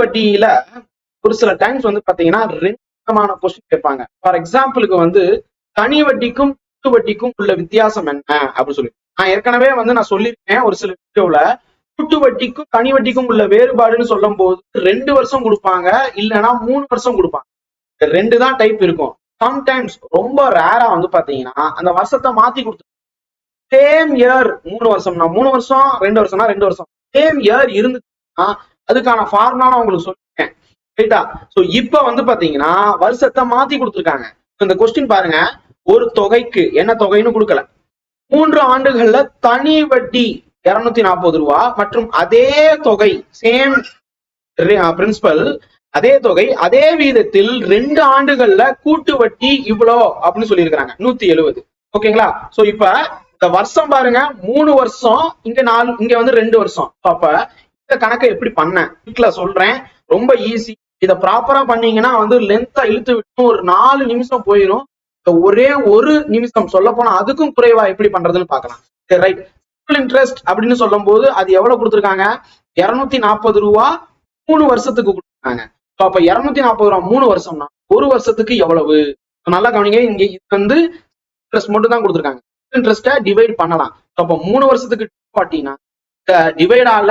வட்டியில ஒரு சில டைம்ஸ் வந்து பாத்தீங்கன்னா ரெண்டு விதமான கொஸ்டின் கேட்பாங்க ஃபார் எக்ஸாம்பிளுக்கு வந்து தனி வட்டிக்கும் கூட்டு வட்டிக்கும் உள்ள வித்தியாசம் என்ன? அப்படின்னு சொல்லி. நான் ஏற்கனவே வந்து நான் சொல்லியிருக்கேன் ஒரு சில வீடியோல கூட்டு வட்டிக்கும் தனி வட்டிக்கும் உள்ள வேறுபாடுன்னு சொல்லும் போது ரெண்டு வருஷம் கொடுப்பாங்க இல்லைன்னா மூணு வருஷம் கொடுப்பாங்க. ரெண்டு தான் டைப் இருக்கும். சம்டைம்ஸ் ரொம்ப ரேரா வந்து பாத்தீங்கன்னா அந்த வருஷத்தை மாத்தி கொடுத்து சேம் இயர் மூணு வருஷம்னா மூணு வருஷம் ரெண்டு வருஷம்னா ரெண்டு வருஷம். சேம் இயர் இருந்துச்சுன்னா அதுக்கான ஃபார்முலா நான் உங்களுக்கு சொல்லிருக்கேன். ரைட்டா சோ இப்ப வந்து பாத்தீங்கன்னா வருஷத்தை மாத்தி கொடுத்துருக்காங்க. இந்த கொஸ்டின் பாருங்க. ஒரு தொகைக்கு என்ன தொகைன்னு கொடுக்கல. மூன்று ஆண்டுகள்ல தனி வட்டி இருநூத்தி நாற்பது ரூபா மற்றும் அதே தொகை சேம் பிரின்சிபல் அதே தொகை அதே வீதத்தில் ரெண்டு ஆண்டுகள்ல கூட்டு வட்டி இவ்வளோ அப்படின்னு சொல்லியிருக்கிறாங்க. நூத்தி எழுபது ஓகேங்களா? சோ இப்ப இந்த வருஷம் பாருங்க. மூணு வருஷம் இங்க நாலு இங்க வந்து ரெண்டு வருஷம். அப்ப இந்த கணக்கை எப்படி பண்ணேன்? வீட்டுல சொல்றேன். ரொம்ப ஈஸி இதை ப்ராப்பரா பண்ணீங்கன்னா வந்து லென்த்தா இழுத்து விட்டு ஒரு நாலு நிமிஷம் போயிடும் ஒரே ஒரு நிமிஷம் சொல்ல போனா அதுக்கும் குறைவா எப்படி பண்றதுன்னு பார்க்கலாம். ரைட் சிம்பிள் இன்ட்ரெஸ்ட் அப்படின்னு சொல்லும் போது அது எவ்வளவு கொடுத்துருக்காங்க? இருநூத்தி நாற்பது ரூபா மூணு வருஷத்துக்கு கொடுத்துருக்காங்க. அப்ப இருநூத்தி நாற்பது ரூபா மூணு வருஷம்னா ஒரு வருஷத்துக்கு எவ்வளவு? நல்லா கவனிங்க. இங்க இது வந்து இன்ட்ரெஸ்ட் மட்டும் தான் கொடுத்துருக்காங்க இன்ட்ரெஸ்ட்டை டிவைட் பண்ணலாம். அப்ப அப்போ மூணு வருஷத்துக்கு பார்த்தீங்கன்னா டிவைடால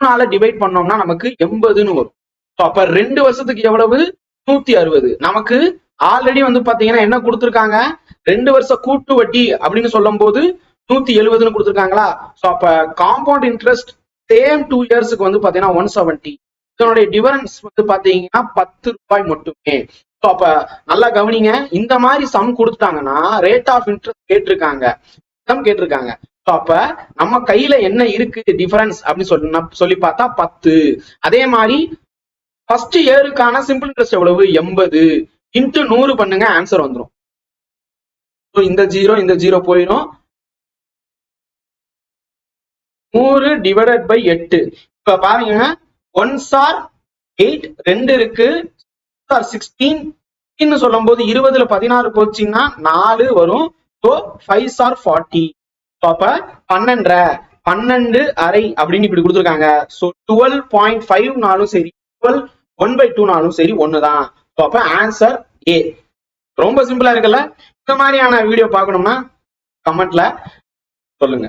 மூணால டிவைட் பண்ணோம்னா நமக்கு எண்பதுன்னு வரும். ஸோ அப்ப ரெண்டு வருஷத்துக்கு எவ்வளவு? நூத்தி அறுபது. நமக்கு ஆல்ரெடி வந்து பாத்தீங்கன்னா என்ன கொடுத்துருக்காங்க? ரெண்டு வருஷம் கூட்டு வட்டி அப்படின்னு சொல்லும் போது நூத்தி எழுபதுன்னு கொடுத்துருக்காங்களா? ஸோ அப்ப காம்பவுண்ட் இன்ட்ரெஸ்ட் சேம் டூ இயர்ஸ்க்கு வந்து பாத்தீங்கன்னா ஒன் செவன்டி இதனுடைய டிஃபரன்ஸ் வந்து பாத்தீங்கன்னா பத்து ரூபாய் மட்டுமே. ஸோ அப்ப நல்லா கவனிங்க. இந்த மாதிரி சம் கொடுத்துட்டாங்கன்னா ரேட் ஆஃப் இன்ட்ரெஸ்ட் கேட்டிருக்காங்க. சம் கேட்டிருக்காங்க. அப்ப நம்ம கையில என்ன இருக்கு? டிஃபரன்ஸ் அப்படின்னு சொல்லி சொல்லி பார்த்தா பத்து. அதே மாதிரி ஃபர்ஸ்ட் இயருக்கான சிம்பிள் இன்ட்ரெஸ்ட் எவ்வளவு? எண்பது. இன்ட்டு நூறு பண்ணுங்க ஆன்சர் வந்துடும் இந்த ஜீரோ இந்த ஜீரோ போயிடும் நூறு டிவைடட் பை எட்டு. இப்ப பாருங்க ஒன் சார் எயிட் ரெண்டு இருக்கு. சார் சிக்ஸ்டீன் சொல்லும் போது இருபதுல பதினாறு போச்சுன்னா நாலு வரும். ஸோ ஃபைவ் சார் ஃபார்ட்டி அப்ப பன்னெண்டரை பன்னெண்டு அரை அப்படின்னு இப்படி கொடுத்துருக்காங்க. ஸோ டுவெல் பாயிண்ட் ஃபைவ்னாலும் சரி டுவெல் ஒன் பை டூனாலும் சரி ஒன்று தான் ஸோ அப்ப ஆன்சர் ஏ ரொம்ப சிம்பிளா இருக்குல்ல? இந்த மாதிரியான வீடியோ பார்க்கணும்னா கமெண்ட்ல சொல்லுங்க.